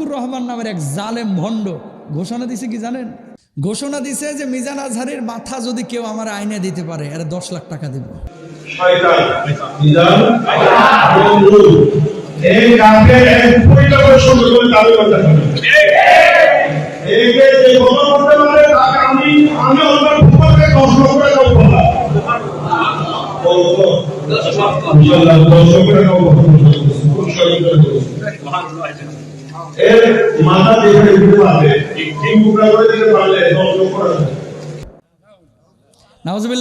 আতিকুর রহমান নামের এক জালেম ভণ্ড ঘোষণা দিছে কি জানেন? ঘোষণা দিছে যে মিজান আজহারের মাথা যদি কেউ আমার আইনে দিতে পারে এর দশ লাখ টাকা দেব। শয়তান এর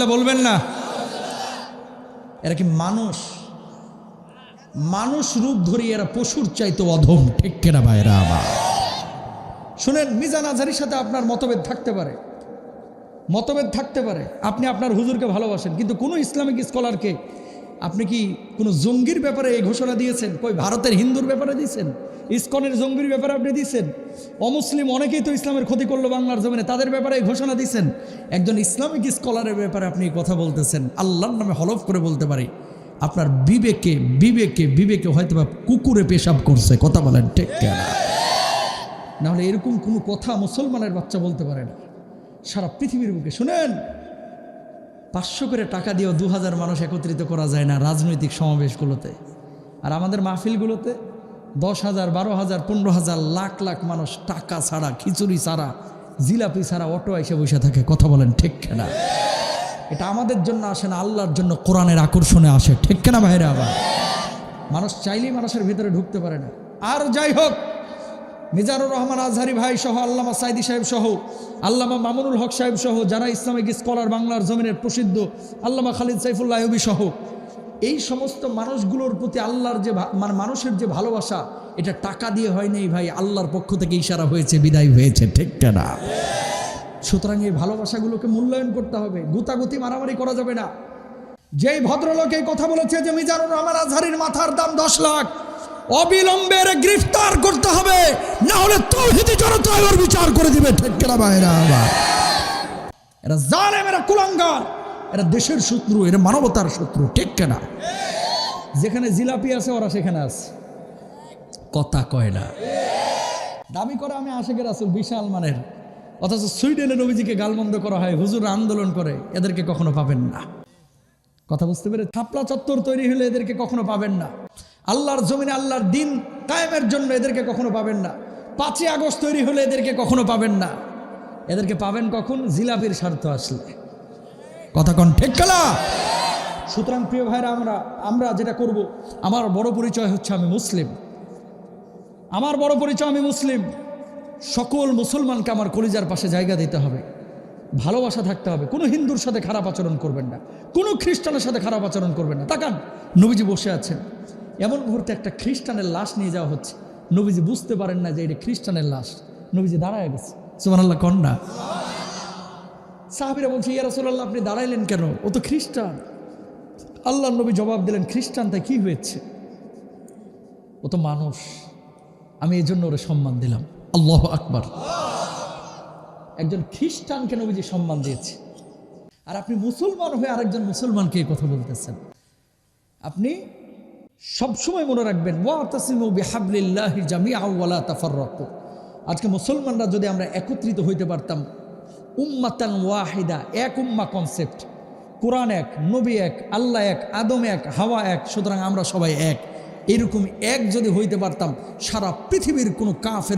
বলবেন না। এরা কি মানুষ? মানুষ রূপ ধরি এরা পশুর চাইতে অধম। ঠিক কেনা ভাইরা আমার। শুনেন, মিজান আজহারির সাথে আপনার মতভেদ থাকতে পারে। মতভেদ থাকতে পারে। আপনি আপনার হুজুরকে ভালোবাসেন, কিন্তু কোনো ইসলামিক স্কলারকে আপনি কি কোনো জঙ্গির ব্যাপারে এই ঘোষণা দিয়েছেন? কই, ভারতের হিন্দুর ব্যাপারে দিয়েছেন? ইসকনের জঙ্গির ব্যাপারে আপনি দিয়েছেন। অমুসলিম অনেকেই তো ইসলামের ক্ষতি করল বাংলার জমিনে, তাদের ব্যাপারে ঘোষণা দিয়েছেন। একজন ইসলামিক স্কলারের ব্যাপারে আপনি কথা বলতেছেন। আল্লাহর নামে হলফ করে বলতে পারি, আপনার বিবেকে বিবেকে বিবেকে হয়তো বা কুকুরে পেশাব করছে, কথা বলেন ঠিক নাহলে এরকম কোনো কথা মুসলমানের বাচ্চা বলতে পারে না। সারা পৃথিবীর বুকে, শুনেন? পাঁচশো করে টাকা দিয়েও দু হাজার মানুষ একত্রিত করা যায় না রাজনৈতিক সমাবেশগুলোতে। আর আমাদের মাহফিলগুলোতে দশ হাজার, বারো হাজার, পনেরো হাজার, লাখ লাখ মানুষ টাকা ছাড়া, খিচুড়ি ছাড়া, জিলাপি ছাড়া অটো এসে বসে থাকে। কথা বলেন, ঠিক না এটা আমাদের জন্য আসে না, আল্লাহর জন্য কোরআনের আকর্ষণে আসে। ঠিক না বাইরে আবার? মানুষ চাইলেই মানুষের ভিতরে ঢুকতে পারে না। আর যাই হোক, মিজানুর রহমান আজহারি ভাই সহ, আল্লামা সাইদি সাহেব সহ, আল্লামা মামুনুল হক সাহেব সহ, যারা ইসলামিক স্কলার বাংলার জমিনের প্রসিদ্ধ, আল্লামা খালিদ সাইফুল্লাহ আইয়ুবী সহ এই সমস্ত মানুষগুলোর প্রতি আল্লাহর যে মানে মানুষের যে ভালোবাসা, এটা টাকা দিয়ে হয়নি ভাই, আল্লাহর পক্ষ থেকে ইশারা হয়েছে, বিদায় হয়েছে, ঠিক না? সুতরাং এই ভালোবাসাগুলোকে মূল্যায়ন করতে হবে, গুতাগুতি মারামারি করা যাবে না। যেই ভদ্রলোক এই কথা বলেছে যে, মিজানুর রহমান আজহারির মাথার দাম দশ লাখ, অবিলম্বে গ্রেফতার করতে হবে, না হলে তৌহিদি জনতা বিচার করে দিবে, ঠিক কিনা ভাইরা? আমার এরা জালেম এরা কুলাঙ্গার। এরা দেশের শত্রু, এরা মানবতার শত্রু, ঠিক কেনা? যেখানে জিলাপি আছে, ওরা সেখানে আছে। কথা কয় না। দাবি করে আমি আশেকের আসল বিশাল মানের। অথচ সুইডেনের নবীজিকে গালমন্দ করা হয়, হুজুর আন্দোলন করে, এদেরকে কখনো পাবেন না। কথা বুঝতে পেরে থাপলা চত্বর তৈরি হলে এদেরকে কখনো পাবেন না। আল্লাহর জমিনে আল্লাহর দিন কায়েমের জন্য এদেরকে কখনো পাবেন না। পাঁচই আগস্ট তৈরি হলে এদেরকে কখনো পাবেন না। এদেরকে পাবেন কখন? জিলাপির স্বার্থ আসলে। কথা কন, ঠিক খেলা সুতরাং প্রিয় ভাইরা, আমরা আমরা যেটা করব, আমার বড় পরিচয় হচ্ছে আমি মুসলিম। আমার বড় পরিচয় আমি মুসলিম। সকল মুসলমানকে আমার কলিজার পাশে জায়গা দিতে হবে। ভালোবাসা থাকতে হবে। কোনো হিন্দুর সাথে খারাপ আচরণ করবেন না। কোনো খ্রিস্টানের সাথে খারাপ আচরণ করবেন না। তাকান, নবীজি বসে আছেন। এমন মুহূর্তে একটা খ্রিস্টানের লাশ নিয়ে যাওয়া হচ্ছে। নবীজি বুঝতে পারেন না যে এটা খ্রিস্টানের লাশ। নবীজি দাঁড়ায় গেছে। সুমান আল্লাহ কন্যা সাহাবিরা বলছে, ইয়া রাসূলুল্লাহ, আপনি দাঁড়াইলেন কেন? ও তো খ্রিস্টান। আল্লাহ নবী জবাব দিলেন, খ্রিস্টান, তাই কি হয়েছে? ও তো মানুষ। আমি এই জন্য ওরে সম্মান দিলাম। আল্লাহ আকবার। একজন খ্রিস্টানকে নবীজি সম্মান দিয়েছে। আর আপনি মুসলমান হয়ে আরেকজন মুসলমানকে এই কথা বলতেছেন। আপনি সবসময় মনে রাখবেন, ওয়াতাসিমু জামিআ ওয়ালা তাফাররাকু। আজকে মুসলমানরা যদি আমরা একত্রিত হইতে পারতাম উম্মাতান ওয়াহিদা, এক উম্মা কনসেপ্ট কোরআন এক, নবী এক, আল্লাহ এক, আদম এক, হাওয়া এক, সুতরাং আমরা সবাই এক। এরকম এক যদি হইতে পারতাম, সারা পৃথিবীর কোনো কাফের